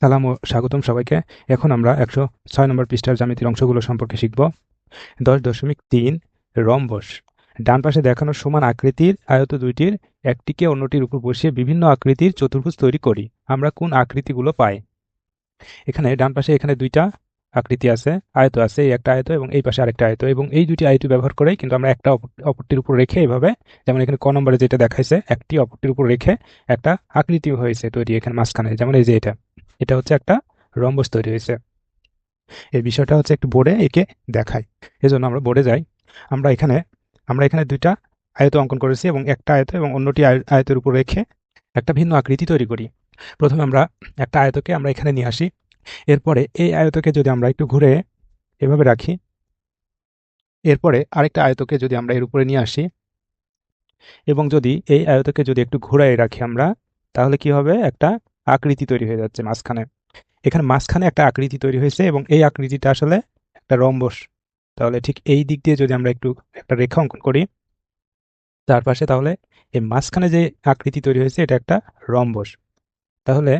সালাম ও স্বাগতম সবাইকে। এখন আমরা একশো ছয় নম্বর পৃষ্ঠার জ্যামিতির অংশগুলো সম্পর্কে শিখব। দশ দশমিক তিন রম্বস ডান পাশে দেখানো সমান আকৃতির আয়ত দুইটির একটিকে অন্যটির উপর বসিয়ে বিভিন্ন আকৃতির চতুর্ভুজ তৈরি করি। আমরা কোন আকৃতিগুলো পাই? এখানে ডান পাশে এখানে দুইটা আকৃতি আছে, আয়ত আছে, এই একটা আয়ত এবং এই পাশে আরেকটা আয়ত এবং এই দুটি আয়ত ব্যবহার করেই কিন্তু আমরা একটা অপর- অপরটির উপর রেখে এভাবে, যেমন এখানে ক নম্বরে যেটা দেখাইছে, একটি অপরটির উপর রেখে একটা আকৃতি হয়েছে তৈরি এখানে মাঝখানে, যেমন এই যে এটা। এটা হচ্ছে একটা রম্বস তৈরি হয়েছে। এই বিষয়টা হচ্ছে একটু বোর্ডে একে দেখাই। এজন্য আমরা বোর্ডে যাই। আমরা এখানে আমরা এখানে দুইটা আয়ত অঙ্কন করেছি এবং একটা আয়ত এবং অন্যটি আয়- আয়তের উপর রেখে একটা ভিন্ন আকৃতি তৈরি করি। প্রথমে আমরা একটা আয়তকে আমরা এখানে নিয়ে আসি। এরপরে এই আয়তকে যদি আমরা একটু ঘুরে এভাবে রাখি, এরপরে আরেকটা আয়তকে যদি আমরা এর উপরে নিয়ে আসি এবং যদি এই আয়তকে যদি একটু ঘুরাই রাখি আমরা, তাহলে কি হবে? একটা আকৃতি তৈরি হয়ে যাচ্ছে মাঝখানে। এখানে মাঝখানে একটা আকৃতি তৈরি হয়েছে এবং এই আকৃতিটা আসলে একটা রম্বস। তাহলে ঠিক এই দিক দিয়ে যদি আমরা একটু একটা রেখা অঙ্কন করি, তার পাশে তাহলে এই মাঝখানে যে আকৃতি তৈরি হয়েছে এটা একটা রম্বস। তাহলে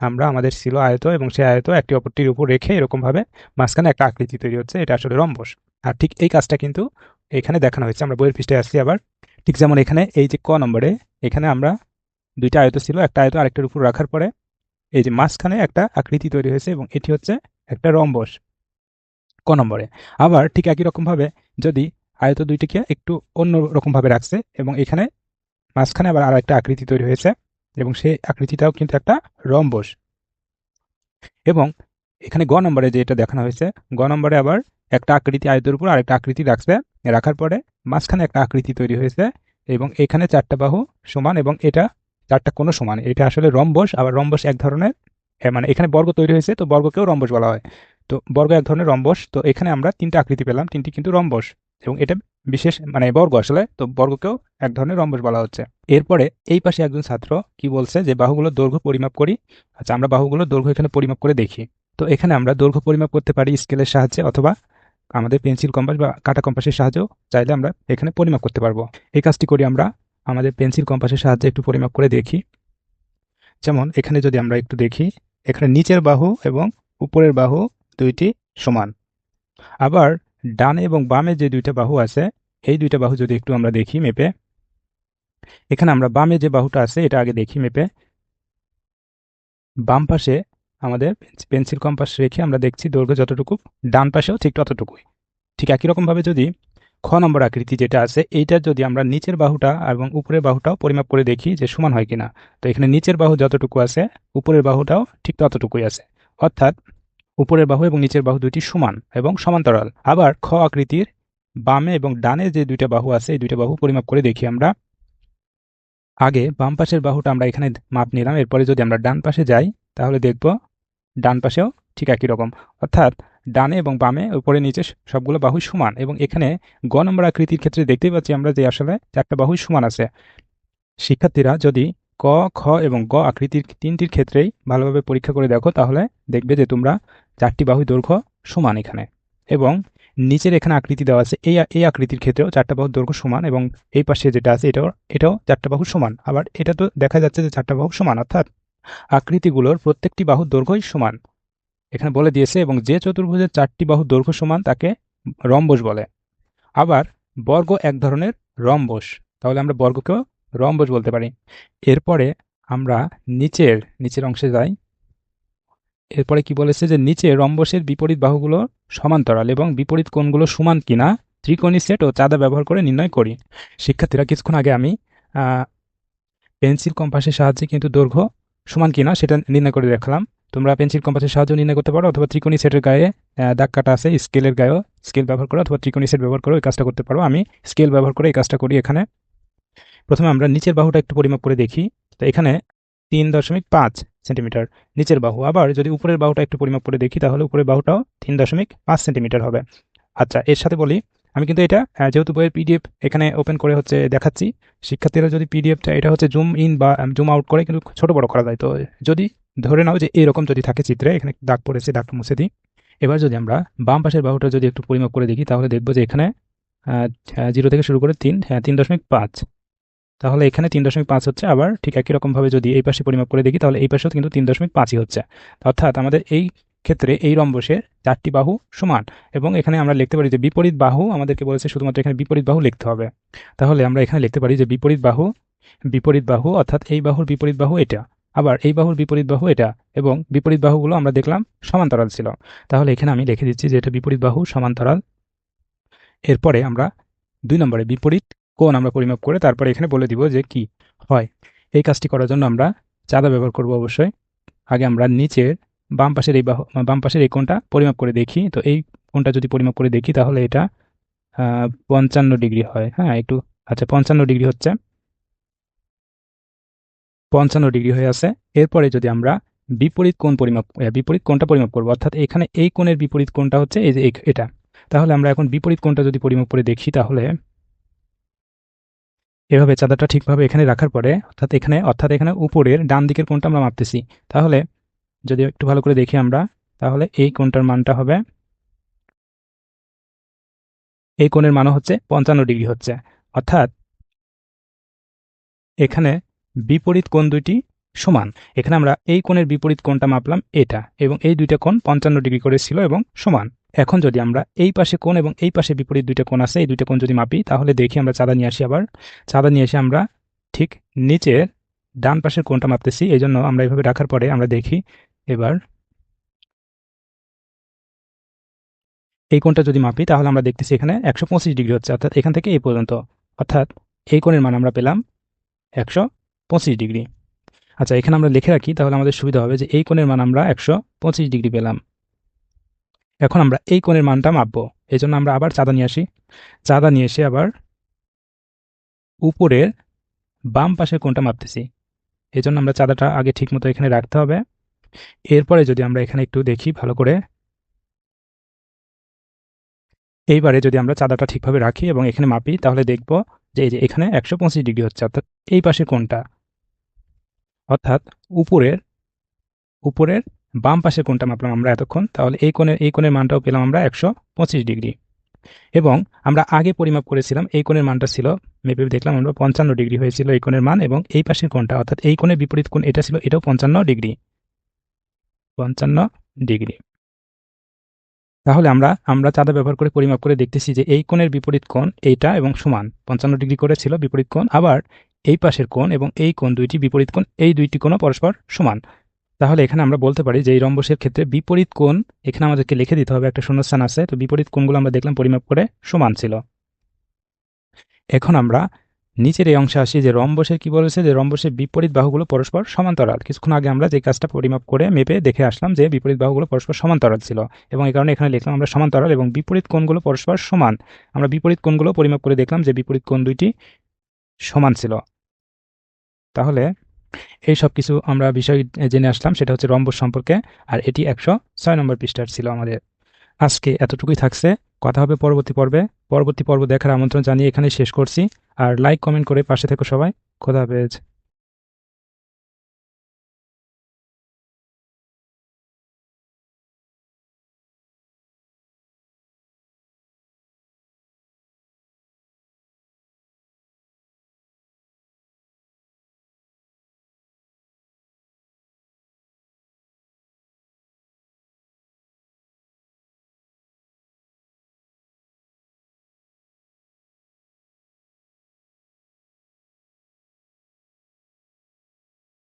আমরা আমাদের ছিল আয়ত এবং সেই আয়ত একটি অপরটির উপর রেখে এরকমভাবে মাঝখানে একটা আকৃতি তৈরি হচ্ছে, এটা আসলে রম্বস। আর ঠিক এই কাজটা কিন্তু এখানে দেখানো হয়েছে, আমরা বইয়ের পৃষ্ঠায় আসছি আবার। ঠিক যেমন এখানে এই যে ক নম্বরে, এখানে আমরা দুইটা আয়ত ছিল, একটা আয়ত আরেকটার উপর রাখার পরে এই যে মাঝখানে একটা আকৃতি তৈরি হয়েছে এবং এটি হচ্ছে একটা রম্বস ক নম্বরে। আবার ঠিক একই রকমভাবে যদি আয়ত দুইটিকে একটু অন্য রকমভাবে রাখছে এবং এখানে মাঝখানে আবার আর একটা আকৃতি তৈরি হয়েছে এবং সেই আকৃতিটাও কিন্তু একটা রম্বস। এবং এখানে গ নম্বরে যে এটা দেখানো হয়েছে, গ নম্বরে আবার একটা আকৃতি আয়তের উপর আরেকটা আকৃতি রাখছে, রাখার পরে মাঝখানে একটা আকৃতি তৈরি হয়েছে এবং এখানে চারটা বাহু সমান এবং এটা চারটা কোনো সমান এটা আসলে রম্বস, আবার রম্বস এক ধরনের মানে এখানে বর্গ তৈরি হয়েছে, তো বর্গকেও রম্বস বলা হয়। তো বর্গ এক ধরনের রম্বস, তো এখানে আমরা তিনটা আকৃতি পেলাম, তিনটি কিন্তু রম্বস, এবং এটা বিশেষ মানে বর্গ আসলে, তো বর্গকেও এক ধরনের রম্বস বলা হচ্ছে। এরপরে এই পাশে একজন ছাত্র কি বলছে যে, বাহুগুলোর দৈর্ঘ্য পরিমাপ করি। আচ্ছা আমরা বাহুগুলোর দৈর্ঘ্য এখানে পরিমাপ করে দেখি। তো এখানে আমরা দৈর্ঘ্য পরিমাপ করতে পারি স্কেলের সাহায্যে, অথবা আমাদের পেন্সিল কম্পাস বা কাটা কম্পাসের সাহায্যেও চাইলে আমরা এখানে পরিমাপ করতে পারব। এই কাজটি করি আমরা আমাদের পেন্সিল কম্পাসের সাহায্যে একটু পরিমাপ করে দেখি। যেমন, এখানে যদি আমরা একটু দেখি, এখানে নিচের বাহু এবং উপরের বাহু দুইটি সমান। আবার ডানে এবং বামে যে দুইটা বাহু আছে, এই দুইটা বাহু যদি একটু আমরা দেখি মেপে। এখানে আমরা বামে যে বাহুটা আছে, এটা আগে দেখি মেপে। বাম পাশে আমাদের পেন্সিল কম্পাস রেখে আমরা দেখছি দৈর্ঘ্য যতটুকু, ডান পাশেও ঠিক ততটুকুই। ঠিক একই রকমভাবে যদি খ নম্বর আকৃতি যেটা আছে, এইটা যদি আমরা নিচের বাহুটা এবং উপরের বাহুটাও পরিমাপ করে দেখি যে সমান হয় কিনা। তো এখানে নিচের বাহু যতটুকু আছে, উপরের বাহুটাও ঠিক ততটুকুই আছে। অর্থাৎ উপরের বাহু এবং নিচের বাহু দুইটি সমান এবং সমান্তরাল। আবার খ আকৃতির বামে এবং ডানে যে দুইটা বাহু আছে, এই দুইটা বাহু পরিমাপ করে দেখি আমরা। আগে বাম পাশের বাহুটা আমরা এখানে মাপ নিলাম, এরপরে যদি আমরা ডান পাশে যাই, তাহলে দেখব ডান পাশেও ঠিক একই রকম। অর্থাৎ ডানে এবং বামে, উপরে, নিচে সবগুলো বাহুই সমান এবং এখানে গ নম্বর আকৃতির ক্ষেত্রে দেখতেই পাচ্ছি আমরা যে আসলে চারটা বাহু সমান আছে। শিক্ষার্থীরা যদি ক, খ এবং গ আকৃতির তিনটির ক্ষেত্রেই ভালোভাবে পরীক্ষা করে দেখো, তাহলে দেখবে যে তোমরা চারটি বাহু দৈর্ঘ্য সমান এখানে এবং নিচের এখানে আকৃতি দেওয়া আছে, এই এই আকৃতির ক্ষেত্রেও চারটা বাহু দৈর্ঘ্য সমান এবং এই পাশে যেটা আছে এটাও এটাও চারটা বাহু সমান। আবার এটা তো দেখা যাচ্ছে যে চারটা বাহু সমান, অর্থাৎ আকৃতিগুলোর প্রত্যেকটি বাহু দৈর্ঘ্যই সমান। এখানে বলে দিয়েছে, এবং যে চতুর্ভুজের চারটি বাহু দৈর্ঘ্য সমান, তাকে রম্বস বলে। আবার বর্গ এক ধরনের রম্বস, তাহলে আমরা বর্গকেও রম্বস বলতে পারি। এরপরে আমরা নিচের নিচের অংশে যাই। এরপরে কি বলেছে যে, নিচে রম্বসের বিপরীত বাহুগুলো সমান্তরাল এবং বিপরীত কোণগুলো সমান কিনা ত্রিকোণী সেট ও চাঁদা ব্যবহার করে নির্ণয় করি। শিক্ষার্থীরা, কিছুক্ষণ আগে আমি পেন্সিল কম্পাসের সাহায্যে কিন্তু দৈর্ঘ্য সমান কিনা সেটা নির্ণয় করে দেখলাম। তোমরা পেন্সিল, কম্পাসের সাহায্য নির্ণয় করতে পারো অথবা ত্রিকোণী সেটের গায়ে দাগ কাটা আছে, স্কেলের গায়েও স্কেল ব্যবহার করো অথবা ত্রিকোণী সেট ব্যবহার করো, এই কাজটা করতে পারো। আমি স্কেল ব্যবহার করে এই কাজটা করি এখানে। প্রথমে আমরা নিচের বাহুটা একটু পরিমাপ করে দেখি। তো এখানে তিন দশমিক পাঁচ সেন্টিমিটার নিচের বাহু। আবার যদি উপরের বাহুটা একটু পরিমাপ করে দেখি, তাহলে উপরের বাহুটাও তিন দশমিক পাঁচ সেন্টিমিটার হবে। আচ্ছা এর সাথে বলি আমি কিন্তু এটা যেহেতু বইয়ের পিডিএফ এখানে ওপেন করে হচ্ছে দেখাচ্ছি, শিক্ষার্থীরা যদি পিডিএফটা এটা হচ্ছে জুম ইন বা জুম আউট করে কিন্তু ছোট বড় করা যায়। তো যদি ধরে নাও যে এরকম যদি থাকে চিত্রে, এখানে দাগ পড়েছে দাগটা মুছে দিই। এবার যদি আমরা বাম পাশের বাহুটা যদি একটু পরিমাপ করে দেখি, তাহলে দেখব যে এখানে জিরো থেকে শুরু করে তিন হ্যাঁ তিন দশমিক পাঁচ। তাহলে এখানে তিন দশমিক পাঁচ হচ্ছে, আবার ঠিক একই রকমভাবে যদি এই পাশে পরিমাপ করে দেখি, তাহলে এই পাশেও কিন্তু তিন দশমিক পাঁচই হচ্ছে। অর্থাৎ আমাদের এই ক্ষেত্রে এই রম্বসের চারটি বাহু সমান এবং এখানে আমরা লিখতে পারি যে বিপরীত বাহু আমাদেরকে বলেছে শুধুমাত্র এখানে বিপরীত বাহু লিখতে হবে। তাহলে আমরা এখানে লিখতে পারি যে বিপরীত বাহু বিপরীত বাহু, অর্থাৎ এই বাহুর বিপরীত বাহু এটা, আবার এই বাহুর বিপরীত বাহু এটা এবং বিপরীত বাহুগুলো আমরা দেখলাম সমান্তরাল ছিল। তাহলে এখানে আমি লিখে দিচ্ছি যে এটা বিপরীত বাহু সমান্তরাল। এরপরে আমরা দুই নম্বরে বিপরীত কোণ আমরা পরিমাপ করে তারপরে এখানে বলে দিব যে কি হয়। এই কাজটি করার জন্য আমরা চাঁদা ব্যবহার করব অবশ্যই। আগে আমরা নিচের বাম পাশের এই বাহু, বাম পাশের এই কোণটা পরিমাপ করে দেখি। তো এই কোণটা যদি পরিমাপ করে দেখি, তাহলে এটা পঞ্চান্ন ডিগ্রি হয়। হ্যাঁ একটু আচ্ছা পঞ্চান্ন ডিগ্রি হচ্ছে। পঞ্চান্ন ডিগ্রি হয়ে আছে। এরপরে যদি আমরা বিপরীত কোণ পরিমাপ বিপরীত কোণটা পরিমাপ করব, অর্থাৎ এখানে এই কোণের বিপরীত কোণটা হচ্ছে এই যে এটা। তাহলে আমরা এখন বিপরীত কোণটা যদি পরিমাপ করে দেখি, তাহলে এভাবে চাঁদাটা ঠিকভাবে এখানে রাখার পরে, অর্থাৎ এখানে অর্থাৎ এখানে উপরের ডান দিকের কোণটা আমরা মাপতেছি। তাহলে যদি একটু ভালো করে দেখি আমরা, তাহলে এই কোণটার মানটা হবে, এই কোণের মানও হচ্ছে পঞ্চান্ন ডিগ্রি হচ্ছে। অর্থাৎ এখানে বিপরীত কোণ দুইটি সমান। এখানে আমরা এই কোণের বিপরীত কোণটা মাপলাম এটা, এবং এই দুইটা কোণ পঞ্চান্ন ডিগ্রি করে ছিল এবং সমান। এখন যদি আমরা এই পাশে কোণ এবং এই পাশে বিপরীত দুইটা কোণ আছে, এই দুইটা কোণ যদি মাপি, তাহলে দেখি আমরা চাঁদা নিয়ে আসি আবার। চাঁদা নিয়ে এসে আমরা ঠিক নিচের ডান পাশের কোণটা মাপতেছি এই জন্য আমরা এইভাবে রাখার পরে আমরা দেখি এবার এই কোণটা যদি মাপি, তাহলে আমরা দেখতেছি এখানে একশো পঁচিশ ডিগ্রি হচ্ছে। অর্থাৎ এখান থেকে এই পর্যন্ত। অর্থাৎ এই কোণের মান আমরা পেলাম একশো পঁচিশ ডিগ্রি। আচ্ছা এখানে আমরা লিখে রাখি, তাহলে আমাদের সুবিধা হবে যে এই কোণের মান আমরা একশো পঁচিশ ডিগ্রি পেলাম। এখন আমরা এই কোণের মানটা মাপবো। এই জন্য আমরা আবার চাঁদা নিয়ে আসি। চাঁদা নিয়ে এসে আবার উপরের বাম পাশের কোণটা মাপতেছি। এই জন্য আমরা চাঁদাটা আগে ঠিকমতো এখানে রাখতে হবে। এরপরে যদি আমরা এখানে একটু দেখি ভালো করে। এইবারে যদি আমরা চাঁদাটা ঠিকভাবে রাখি এবং এখানে মাপি, তাহলে দেখব যে এই যে এখানে একশো পঁচিশ ডিগ্রি হচ্ছে, অর্থাৎ এই পাশে কোণটা অর্থাৎ উপরের উপরের বাম পাশের কোনটা মাপলাম আমরা এতক্ষণ? তাহলে এই কোণের এই কোণের মানটাও পেলাম আমরা একশো পঁচিশ ডিগ্রি। এবং আমরা আগে পরিমাপ করেছিলাম, এই কোণের মানটা ছিল, মেপে দেখলাম আমরা পঞ্চান্ন ডিগ্রি হয়েছিল এই কোণের মান এবং এই পাশের কোণটা, অর্থাৎ এই কোণের বিপরীত কোণ এটা ছিল, এটাও পঞ্চান্ন ডিগ্রি। পঞ্চান্ন ডিগ্রি। তাহলে আমরা আমরা চাঁদা ব্যবহার করে পরিমাপ করে দেখতেছি যে এই কোণের বিপরীত কোণ এইটা এবং সমান। পঞ্চান্ন ডিগ্রি করে ছিল বিপরীত কোণ, আবার এই পাশের কোণ এবং এই কোণ দুইটি বিপরীত কোণ, এই দুইটি কোণও পরস্পর সমান। তাহলে এখানে আমরা বলতে পারি যে এই রম্বসের ক্ষেত্রে বিপরীত কোণ, এখানে আমাদেরকে লিখে দিতে হবে, একটা শূন্যস্থান আছে, তো বিপরীত কোণগুলো আমরা দেখলাম পরিমাপ করে সমান ছিল। এখন আমরা নিচের এই অংশে আসি যে রম্বসের কি বলেছে? যে রম্বসের বিপরীত বাহুগুলো পরস্পর সমান্তরাল। কিছুক্ষণ আগে আমরা যে কাজটা পরিমাপ করে মেপে দেখে আসলাম যে বিপরীত বাহুগুলো পরস্পর সমান্তরাল ছিল এবং এই কারণে এখানে লিখলাম আমরা সমান্তরাল এবং বিপরীত কোণগুলো পরস্পর সমান। আমরা বিপরীত কোণগুলো পরিমাপ করে দেখলাম যে বিপরীত কোণ দুইটি সমান ছিল। তাহলে এই সব কিছু আমরা বিষয় জেনে আসলাম, সেটা হচ্ছে রম্বস সম্পর্কে, আর এটি একশো ছয় নম্বর পৃষ্ঠার ছিল আমাদের। আজকে এতটুকুই থাকছে। কথা হবে পরবর্তী পর্বে। পরবর্তী পর্ব দেখার আমন্ত্রণ জানিয়ে এখানে শেষ করছি। আর লাইক কমেন্ট করে পাশে থেকো সবাই। খোদা হাফেজ।